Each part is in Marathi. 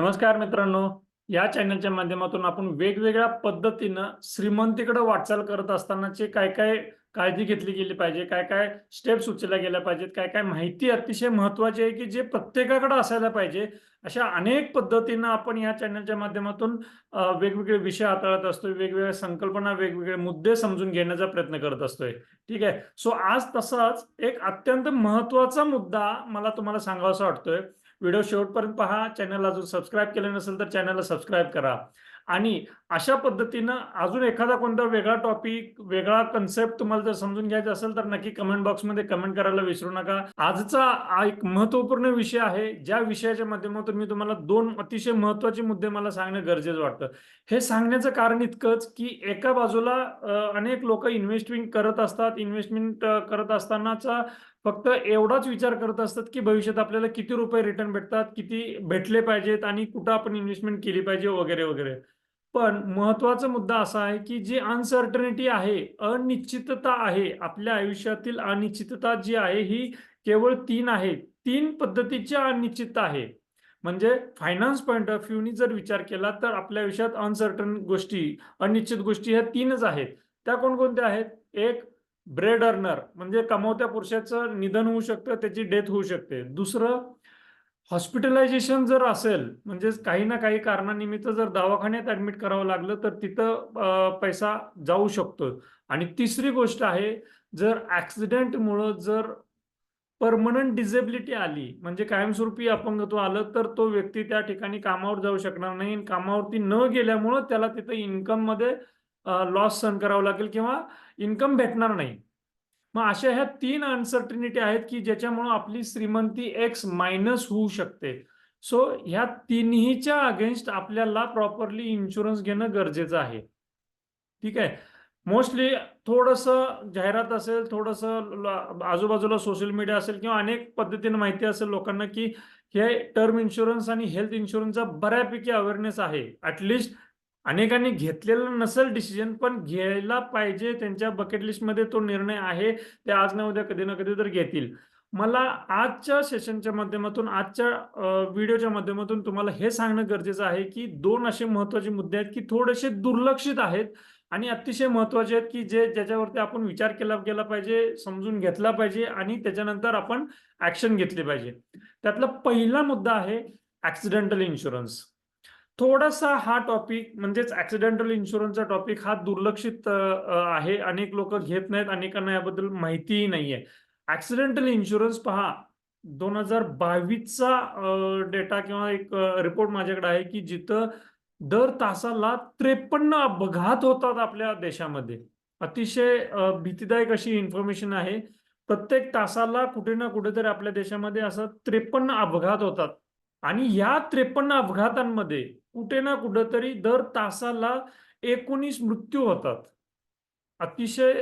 नमस्कार मित्रांनो या चॅनलच्या माध्यमातून आपण वेगवेगळ्या पद्धतीनं श्रीमंतीकडे वाटचाल करत असतानाचे काय काय काळजी घेतली गेली पाहिजे काय काय स्टेप्स उचलल्या गेल्या पाहिजेत काय काय माहिती अतिशय महत्वाची आहे की जे प्रत्येकाकडे असायला पाहिजे अशा अनेक पद्धतीनं आपण या चॅनलच्या माध्यमातून वेगवेगळे विषय हाताळत असतोय वेगवेगळ्या संकल्पना वेगवेगळे मुद्दे समजून घेण्याचा प्रयत्न करत असतोय. ठीक आहे? सो आज तसाच एक अत्यंत महत्त्वाचा मुद्दा मला तुम्हाला सांगावासा वाटतोय. व्हिडिओ शेवटपर्यंत पहा. चॅनल अजून सबस्क्राईब केलं नसेल तर चॅनलला सबस्क्राईब करा. आणि अशा पद्धतीनं अजून एखादा कोणता वेगळा टॉपिक वेगळा कन्सेप्ट तुम्हाला जर समजून घ्यायचा असेल तर नक्की कमेंट बॉक्समध्ये कमेंट करायला विसरू नका. आजचा एक महत्त्वपूर्ण विषय आहे. ज्या विषयाच्या माध्यमातून मी तुम्हाला दोन अतिशय महत्त्वाचे मुद्दे मला सांगणं गरजेचं वाटतं. हे सांगण्याचं कारण इतकंच की एका बाजूला अनेक लोक इन्व्हेस्टमेंट करत असतात. इन्व्हेस्टमेंट करत असतानाचा फक्त एवढाच विचार करत असतात की भविष्यात आपल्याला किती रुपये रिटर्न भेटतात किती भेटले पाहिजेत आणि कुठं आपण इन्व्हेस्टमेंट केली पाहिजे वगैरे वगैरे. पण महत्त्वाचा मुद्दा असा आहे की जी अनसर्टनिटी आहे अनिश्चितता आहे आपल्या आयुष्यातील अनिश्चितता जी आहे ही केवळ तीन आहे. तीन पद्धतीची अनिश्चितता आहे. म्हणजे फायनान्स पॉईंट ऑफ व्ह्यूनी जर विचार केला तर आपल्या आयुष्यात अनसर्टन गोष्टी अनिश्चित गोष्टी ह्या तीनच आहेत. त्या कोणकोणत्या आहेत? एक ब्रेड अर्नर म्हणजे कमावत्या पुरुषाचं निधन होऊ शकतं त्याची डेथ होऊ शकते. दुसरं हॉस्पिटलायझेशन जर असेल म्हणजे काही ना काही कारणानिमित्त जर दवाखान्यात ऍडमिट करावं लागलं तर तिथं पैसा जाऊ शकतो. आणि तिसरी गोष्ट आहे जर ॲक्सिडेंटमुळं जर परमनंट डिझेबिलिटी आली म्हणजे कायमस्वरूपी अपंगत्व आलं तर तो व्यक्ती त्या ठिकाणी कामावर जाऊ शकणार नाही कामावरती न गेल्यामुळं त्याला तिथं इन्कममध्ये लॉस सहन करावं लागेल किंवा इन्कम भेटणार नाही. मग अशा ह्या तीन अनसर्टिनिटी आहेत की ज्याच्यामुळं आपली श्रीमंती एक्स मायनस होऊ शकते. सो ह्या तिन्हीच्या अगेन्स्ट आपल्याला प्रॉपरली इन्शुरन्स घेणं गरजेचं आहे. ठीक आहे? मोस्टली थोडस जाहिरात असेल थोडस आजूबाजूला सोशल मीडिया असेल किंवा अनेक पद्धतीने माहिती असेल लोकांना की हे टर्म इन्शुरन्स आणि हेल्थ इन्शुरन्सचा बऱ्यापैकी अवेअरनेस आहे. ॲटलिस्ट अनेकांनी घेतलेलं नसेल डिसिजन पण घ्यायला पाहिजे. त्यांच्या बकेट लिस्टमध्ये तो निर्णय आहे ते आज ना उद्या कधी ना कधी तर घेतील. मला आजच्या सेशनच्या माध्यमातून आजच्या व्हिडिओच्या माध्यमातून तुम्हाला हे सांगणं गरजेचं आहे की दोन असे महत्त्वाचे मुद्दे आहेत की थोडेसे दुर्लक्षित आहेत आणि अतिशय महत्त्वाचे आहेत की जे ज्याच्यावरती आपण विचार केला गेला पाहिजे समजून घेतला पाहिजे आणि त्याच्यानंतर आपण ऍक्शन घेतली पाहिजे. त्यातला पहिला मुद्दा आहे ऍक्सिडेंटल इन्शुरन्स थोडासा हा टॉपिक म्हणजेच ऍक्सिडेंटल इन्शुरन्सचा टॉपिक हा दुर्लक्षित आहे. अनेक लोक घेत नाहीत. अनेकांना याबद्दल माहितीही नाहीये. ऍक्सिडेंटल इन्शुरन्स पहा. दोन हजार बावीसचा डेटा किंवा एक रिपोर्ट माझ्याकडे आहे की जिथं दर तासाला त्रेपन्न अपघात होतात आपल्या देशामध्ये. अतिशय भीतीदायक अशी इन्फॉर्मेशन आहे. प्रत्येक तासाला कुठे ना कुठेतरी आपल्या देशामध्ये असं त्रेपन्न अपघात होतात. आणि या त्रेपन्न अपघातांमध्ये कुठे ना कुठेतरी दर तासाला एकोणीस मृत्यू होतात. अतिशय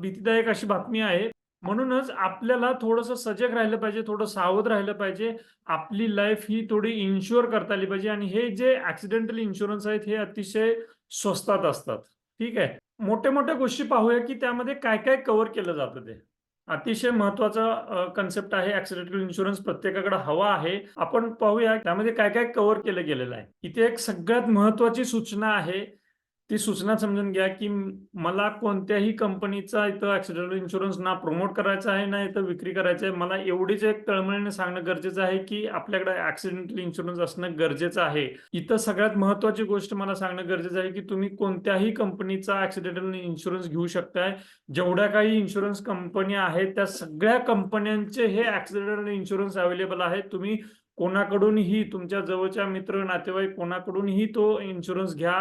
भीतीदायक अशी बातमी आहे. म्हणूनच आपल्याला थोडंसं सजग राहिलं पाहिजे थोडं सावध राहिलं पाहिजे. आपली लाईफ ही थोडी इन्शुअर करता आली पाहिजे आणि हे जे ऍक्सिडेंटल इन्शुरन्स आहेत हे अतिशय स्वस्तात असतात. ठीक आहे? मोठ्या मोठ्या गोष्टी पाहूया की त्यामध्ये काय काय कव्हर केलं जातं ते. अतिशय महत्त्वाचा कन्सेप्ट आहे ऍक्सिडेंटल इन्शुरन्स प्रत्येकाकडे हवा आहे. आपण पाहूया त्यामध्ये काय काय कव्हर केलं गेलेलं आहे. इथे एक सगळ्यात महत्वाची सूचना आहे. ती सूचना समजून घ्या की मला कोणत्याही कंपनीचा इथं ऍक्सिडेंटल इन्शुरन्स ना प्रमोट करायचा आहे ना इथं विक्री करायचं आहे. मला एवढीच एक तळमळीने सांगणं गरजेचं आहे की आपल्याकडे ऍक्सिडेंटल इन्शुरन्स असणं गरजेचं आहे. इथं सगळ्यात महत्वाची गोष्ट मला सांगणं गरजेचं आहे की तुम्ही कोणत्याही कंपनीचा ऍक्सिडेंटल इन्शुरन्स घेऊ शकताय. जेवढ्या काही इन्शुरन्स कंपन्या आहेत त्या सगळ्या कंपन्यांचे हे ऍक्सिडेंटल इन्शुरन्स अवेलेबल आहे तुम्ही कोणाकडूनही तुमच्या जवळच्या मित्र नातेवाईक कोणाकडूनही तो इन्शुरन्स घ्या.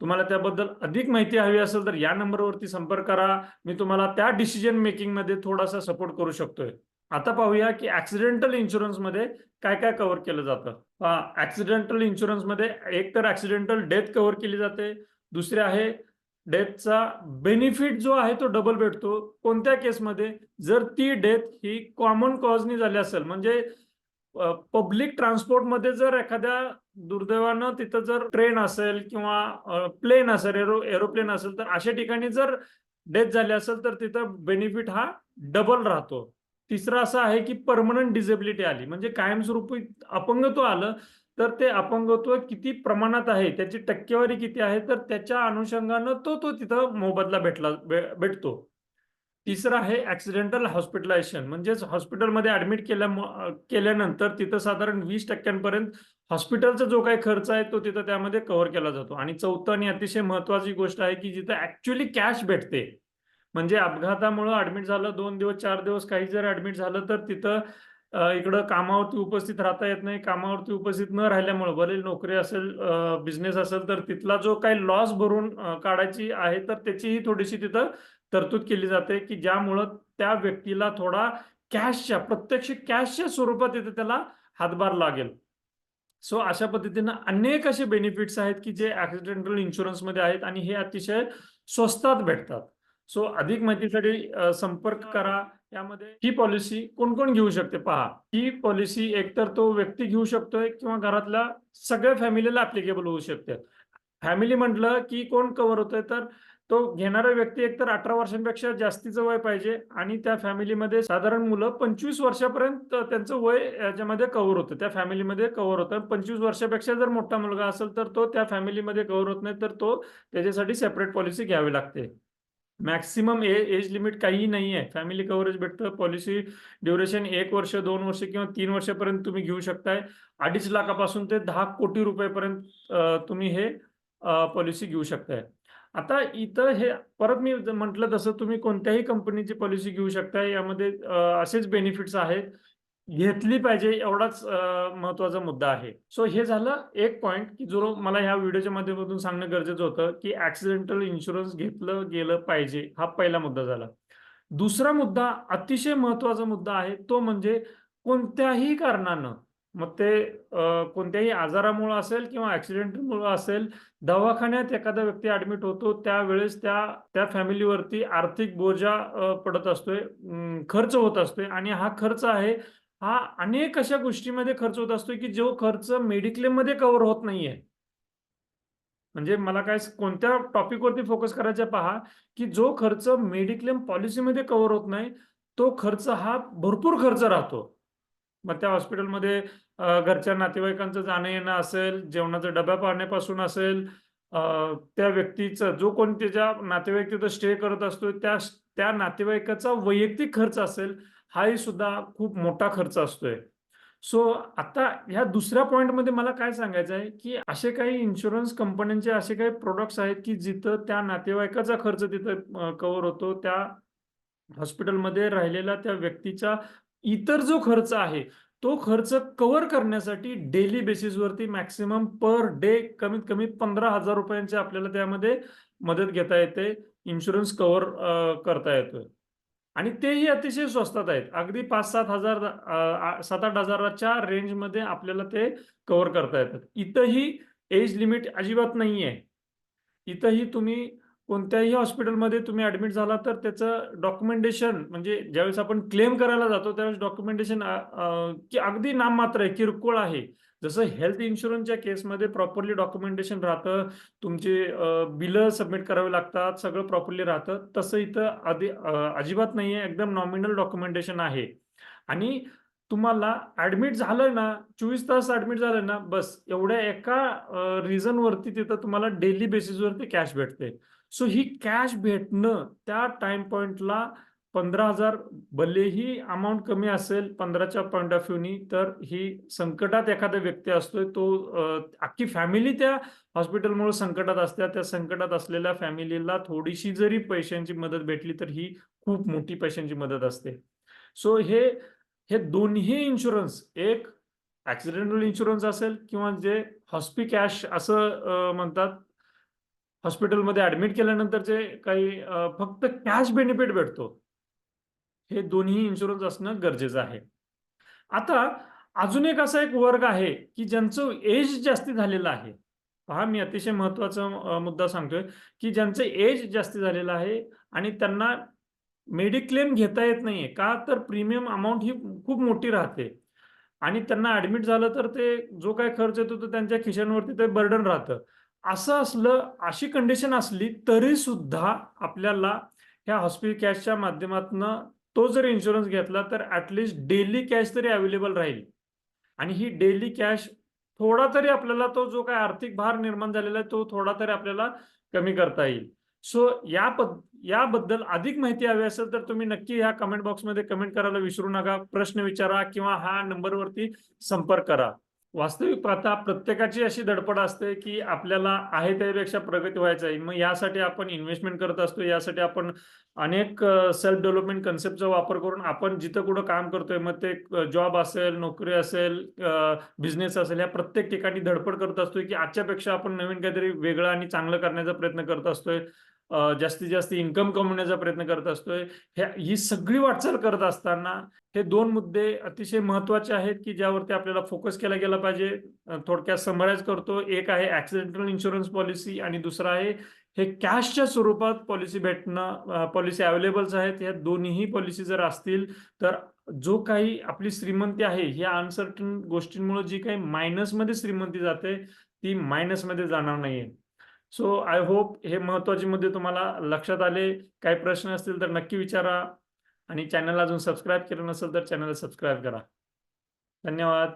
तुम्हाला त्याबद्दल अधिक माहिती हवी असेल तर या नंबरवरती संपर्क करा. मी तुम्हाला त्या डिसिजन मेकिंगमध्ये थोडासा सपोर्ट करू शकतोय. आता पाहूया की ऍक्सिडेंटल इन्शुरन्समध्ये काय काय कव्हर केलं जातं. ऍक्सिडेंटल इन्शुरन्समध्ये एक तर ऍक्सिडेंटल डेथ कव्हर केली जाते. दुसरे आहे डेथचा बेनिफिट जो आहे तो डबल भेटतो. कोणत्या केसमध्ये जर ती डेथ ही कॉमन कॉजनी झाली असेल म्हणजे पब्लिक ट्रान्सपोर्टमध्ये जर एखाद्या दुर्दैवानं तिथं जर ट्रेन असेल किंवा प्लेन असेल एरो एरोप्लेन असेल तर अशा ठिकाणी जर डेथ झाली असेल तर तिथं बेनिफिट हा डबल राहतो तिसरं असं आहे की परमनंट डिझेबिलिटी आली म्हणजे कायमस्वरूपी अपंगत्व आलं तर ते अपंगत्व किती प्रमाणात आहे, त्याची टक्केवारी किती आहे, तर त्याच्या अनुषंगानं तो तो तिथं मोबदला भेटला भेटतो. तिसरं आहे ॲक्सिडेंटल हॉस्पिटलायझेशन म्हणजेच हॉस्पिटलमध्ये ॲडमिट केल्या केल्यानंतर तिथं साधारण वीस टक्क्यांपर्यंत हॉस्पिटलचा जो काही खर्च आहे, तो तिथं त्यामध्ये कव्हर केला जातो. आणि चौथं आणि अतिशय महत्वाची गोष्ट आहे, की जिथं ॲक्चुअली कॅश भेटते. म्हणजे अपघातामुळं ॲडमिट झालं दोन दिवस, चार दिवस काही जर ॲडमिट झालं, तर तिथं इकडं कामावरती उपस्थित राहता येत नाही. कामावरती उपस्थित न राहिल्यामुळे भले नोकरी असेल, बिझनेस असेल, तर तिथला जो काही लॉस भरून काढायची आहे, तर त्याचीही थोडीशी तिथं तरतूद केली जाते, की ज्यामुळं त्या व्यक्तीला थोडा कॅशच्या प्रत्यक्ष कॅशच्या स्वरूपात इथे त्याला हातभार लागेल. सो अशा पद्धतीनं अनेक असे बेनिफिट्स आहेत, की जे ऍक्सिडेंटल इन्शुरन्समध्ये आहेत आणि हे अतिशय स्वस्तात भेटतात. सो अधिक माहितीसाठी संपर्क करा. यामध्ये ही पॉलिसी कोण-कोण घेऊ शकते पहा. ही पॉलिसी एकतर तो व्यक्ती घेऊ शकतोय किंवा घरातल्या सगळ्या फॅमिलीला अप्लिकेबल होऊ शकते. फॅमिली म्हटलं, की कोण कव्हर होतंय, तर तो घेणारा व्यक्ती एकतर 18 वर्षांपेक्षा जास्तीचं वय पाहिजे आणि त्या फॅमिलीमध्ये साधारण मुलं 25 वर्षापर्यंत त्यांचं वय याच्यामध्ये कव्हर होतं. त्या फॅमिलीमध्ये कव्हर होतं. 25 वर्षापेक्षा जर मोठा मुलगा असेल, तर तो त्या फॅमिलीमध्ये कव्हर होत नाही, तर तो त्याच्यासाठी सेपरेट पॉलिसी घ्यावी लागते. मॅक्सिमम ए एज लिमिट काहीही नाहीये. फॅमिली कव्हरेज भेटतं. पॉलिसी ड्युरेशन एक वर्ष, दोन वर्ष किंवा तीन वर्षापर्यंत तुम्ही घेऊ शकताय. 2.5 लाखापासून ते दहा कोटी रुपयेपर्यंत तुम्ही हे पॉलिसी घेऊ शकताय. आता इथं हे परत मी म्हटलं तसं तुम्ही कोणत्याही कंपनीची पॉलिसी घेऊ शकता यामध्ये असेच बेनिफिट्स आहेत. घेतली पाहिजे एवढाच महत्त्वाचा मुद्दा आहे. सो हे झालं एक पॉईंट की जो मला ह्या व्हिडिओच्या माध्यमातून सांगणं गरजेचं होतं, की ऍक्सिडेंटल इन्शुरन्स घेतलं गेलं पाहिजे. हा पहिला मुद्दा झाला. दुसरा मुद्दा अतिशय महत्त्वाचा मुद्दा आहे, तो म्हणजे कोणत्याही कारणानं मग ते कोणत्याही आजारामुळं असेल किंवा ॲक्सिडेंटमुळं असेल, दवाखान्यात एखादा व्यक्ती ॲडमिट होतो, त्यावेळेस त्या त्या फॅमिलीवरती आर्थिक बोजा पडत असतोय, खर्च होत असतोय आणि हा खर्च आहे, हा अनेक अशा गोष्टीमध्ये खर्च होत असतोय की जो खर्च मेडिक्लेममध्ये कव्हर होत नाहीये. म्हणजे मला काय कोणत्या टॉपिकवरती फोकस करायचं पहा, की जो खर्च मेडिक्लेम पॉलिसीमध्ये कव्हर होत नाही, तो खर्च हा भरपूर खर्च राहतो. मग त्या हॉस्पिटलमध्ये घरच्या नातेवाईकांचं जाणं-येणं असेल, जेवणाचा डबा पाहण्यापासून असेल, त्या व्यक्तीचं जो कोण त्याच्या नातेवाईक तिथं स्टे करत असतो, त्या त्या नातेवाईकाचा वैयक्तिक खर्च असेल, हाही सुद्धा खूप मोठा खर्च असतोय. सो आता ह्या दुसऱ्या पॉईंटमध्ये मला काय सांगायचं आहे, की असे काही इन्शुरन्स कंपन्यांचे असे काही प्रोडक्ट्स आहेत, की जिथं त्या नातेवाईकाचा खर्च तिथं कव्हर होतो. त्या हॉस्पिटलमध्ये राहिलेला त्या व्यक्तीचा इतर जो खर्च आहे, तो खर्च कव्हर करण्यासाठी डेली बेसिसवरती मॅक्सिमम पर डे कमीत कमी ₹15,000 आपल्याला त्यामध्ये मदत घेता येते. इन्शुरन्स कव्हर करता येतोय. आणि तेही अतिशय स्वस्तात आहेत. अगदी पाच सात हजार सात आठ हजाराच्या रेंजमध्ये आपल्याला ते कव्हर करता येतात. इथंही एज लिमिट अजिबात नाही आहे इथंही तुम्ही कोणत्याही हॉस्पिटलमध्ये तुम्ही ऍडमिट झाला, तर त्याचं डॉक्युमेंटेशन म्हणजे ज्यावेळेस आपण क्लेम करायला जातो, त्यावेळेस डॉक्युमेंटेशन की अगदी नाममात्र आहे, किरकोळ आहे. जसं हेल्थ इन्शुरन्सच्या केसमध्ये प्रॉपरली डॉक्युमेंटेशन राहतं, तुमचे बिलं सबमिट करावे लागतात, सगळं प्रॉपरली राहतं. तसं इथं आधी अजिबात नाही आहे एकदम नॉमिनल डॉक्युमेंटेशन आहे. आणि तुम्हाला ऍडमिट झालंय ना, 24 तास ऍडमिट झालंय ना, बस एवढ्या एका अ, रिझनवरती तिथं तुम्हाला डेली बेसिसवरती कॅश भेटते. सो ही कॅश भेटणं त्या टाइम पॉइंटला पंधरा हजार भलेही अमाऊंट कमी असेल पंधराच्या पॉईंट ऑफ व्ह्यूनी, तर ही संकटात एखादा व्यक्ती असतोय, तो अख्खी फॅमिली त्या हॉस्पिटलमुळे संकटात असते. त्या संकटात असलेल्या फॅमिलीला थोडीशी जरी पैशांची मदत भेटली, तर ही खूप मोठी पैशांची मदत असते. सो हे हे दोन्ही इन्शुरन्स एक ऍक्सिडेंटल इन्शुरन्स असेल किंवा जे हॉस्पी कॅश असं म्हणतात. हॉस्पिटलमध्ये ॲडमिट केल्यानंतरचे काही फक्त कॅश बेनिफिट भेटतो. हे दोन्ही इन्शुरन्स असणं गरजेचं आहे. आता अजून एक असा एक वर्ग आहे, की ज्यांचं एज जास्ती झालेलं आहे. पहा मी अतिशय महत्त्वाचा मुद्दा सांगतोय, की ज्यांचं एज जास्ती झालेलं आहे आणि त्यांना मेडिक्लेम घेता येत नाहीये. का? तर प्रीमियम अमाऊंट ही खूप मोठी राहते आणि त्यांना ऍडमिट झालं तर ते जो काय खर्च येतो तो त्यांच्या खिशांवरती ते बर्डन राहतं. असं असलं, अशी कंडिशन असली तरी सुद्धा आपल्याला ह्या हॉस्पिटल कॅशच्या माध्यमातून तो जर इन्शुरन्स घेतला तर ऍटलीस्ट डेली कॅश तरी अवेलेबल राहील. आणि ही डेली कॅश थोडा तरी आपल्याला तो जो काय आर्थिक भार निर्माण झालेला आहे तो थोडा तरी आपल्याला कमी करता येईल सो या पद याबद्दल अधिक माहिती हवी असेल तर तुम्ही नक्की ह्या कमेंट बॉक्समध्ये कमेंट करायला विसरू नका. प्रश्न विचारा किंवा हा नंबरवरती संपर्क करा. वास्तविक पाहता प्रत्येकाची अशी धडपड असते की आपल्याला आहे त्यापेक्षा प्रगती व्हायचं आहे. मग यासाठी आपण इन्व्हेस्टमेंट करत असतो. यासाठी आपण अनेक सेल्फ डेव्हलपमेंट कन्सेप्टचा वापर करून आपण जिथं कुठं काम करतोय मग ते जॉब असेल नोकरी असेल बिझनेस असेल या प्रत्येक ठिकाणी धडपड करत असतोय की आजच्यापेक्षा आपण नवीन काहीतरी वेगळं आणि चांगलं करण्याचा प्रयत्न करत असतोय. जास्तीत जास्त इन्कम कमवण्याचा प्रयत्न करत असतोय. ह्या ही सगळी वाटचाल करत असताना हे दोन मुद्दे अतिशय महत्त्वाचे आहेत की ज्यावरती आपल्याला फोकस केला गेला पाहिजे. थोडक्यात समराईज करतो. एक आहे ऍक्सिडेंटल इन्शुरन्स पॉलिसी आणि दुसरं आहे हे कॅशच्या स्वरूपात पॉलिसी भेटणं पॉलिसी अवेलेबल्स आहेत. ह्या दोन्ही पॉलिसी जर असतील तर जो काही आपली श्रीमंती आहे ह्या अनसर्टन गोष्टींमुळे जी काही मायनसमध्ये श्रीमंती जाते ती मायनसमध्ये जाणार नाहीये. सो आय होप हे महत्त्वाचे मुद्दे तुम्हाला लक्षात आले. काही प्रश्न असतील तर नक्की विचारा. आणि चॅनल अजून सबस्क्राईब केलं नसेल तर चॅनलला सबस्क्राईब करा. धन्यवाद.